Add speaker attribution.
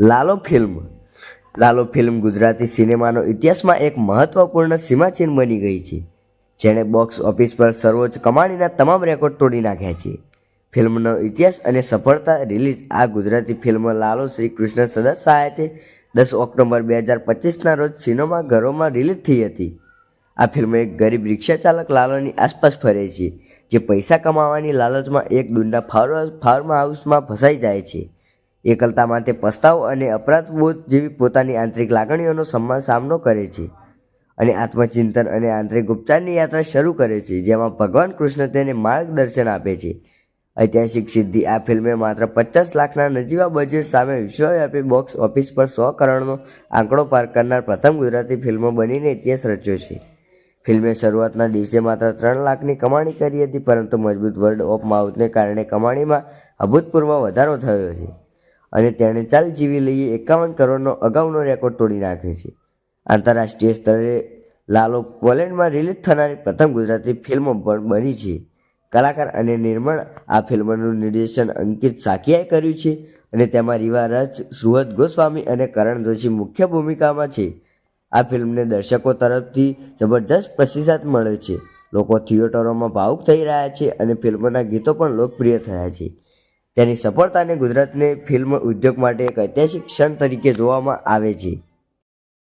Speaker 1: Lalo film. Lalo film Gujarati સિનેમાનો ઇતિહાસમાં એક મહત્વપૂર્ણ સીમાચિહ્ન બની ગઈ છે, જેણે બોક્સ ઓફિસ પર સર્વોચ્ચ કમાણીના તમામ રેકોર્ડ તોડી નાખ્યા છે. ફિલ્મનો ઇતિહાસ અને સફળતા રિલીઝ આ ગુજરાતી ફિલ્મ લાલો શ્રી કૃષ્ણ સદા સહાયતે દસ ઓક્ટોબર બે હજાર પચીસના રોજ સિનેમા ઘરોમાં રિલીઝ થઈ હતી. આ ફિલ્મ એક ગરીબ રિક્ષા ચાલક લાલોની આસપાસ ફરે છે, જે પૈસા કમાવાની લાલચમાં એક દુંડા ફાર્મ હાઉસમાં ફસાઈ જાય છે. એકલતામાં તે પસ્તાવ અને અપરાધબોધ જેવી પોતાની આંતરિક લાગણીઓનો સમા સામનો કરે છે અને આત્મચિંતન અને આંતરિક ઉપચારની યાત્રા શરૂ કરે છે, જેમાં ભગવાન કૃષ્ણ તેને માર્ગદર્શન આપે છે. ઐતિહાસિક સિદ્ધિ, આ ફિલ્મે માત્ર પચાસ લાખના નજીવા બજેટ સામે વિશ્વવ્યાપી બોક્સ ઓફિસ પર સો કરોડનો આંકડો પાર કરનાર પ્રથમ ગુજરાતી ફિલ્મ બનીને ઇતિહાસ રચ્યો છે. ફિલ્મે શરૂઆતના દિવસે માત્ર ત્રણ લાખની કમાણી કરી હતી, પરંતુ મજબૂત વર્ડ ઓફ માઉથને કારણે કમાણીમાં અભૂતપૂર્વ વધારો થયો છે. અને તેણે ચાલ જીવી લઈએ એકાવન કરોડનો અગાઉનો રેકોર્ડ તોડી નાખ્યો છે. આંતરરાષ્ટ્રીય સ્તરે લાલો પોલેન્ડમાં રિલીઝ થનારી પ્રથમ ગુજરાતી ફિલ્મ પણ બની છે. કલાકાર અને નિર્માણ આ ફિલ્મનું નિર્દેશન અંકિત સાકિયાએ કર્યું છે અને તેમાં રીવા રચ સુહદ ગોસ્વામી અને કરણ જોશી મુખ્ય ભૂમિકામાં છે. આ ફિલ્મને દર્શકો તરફથી જબરદસ્ત પ્રતિસાદ મળે છે. લોકો થિયેટરોમાં ભાવુક થઈ રહ્યા છે અને ફિલ્મના ગીતો પણ લોકપ્રિય થયા છે. તેની સફળતાને ગુજરાતને ફિલ્મ ઉદ્યોગ માટે એક ઐતિહાસિક ક્ષણ તરીકે જોવામાં આવે છે.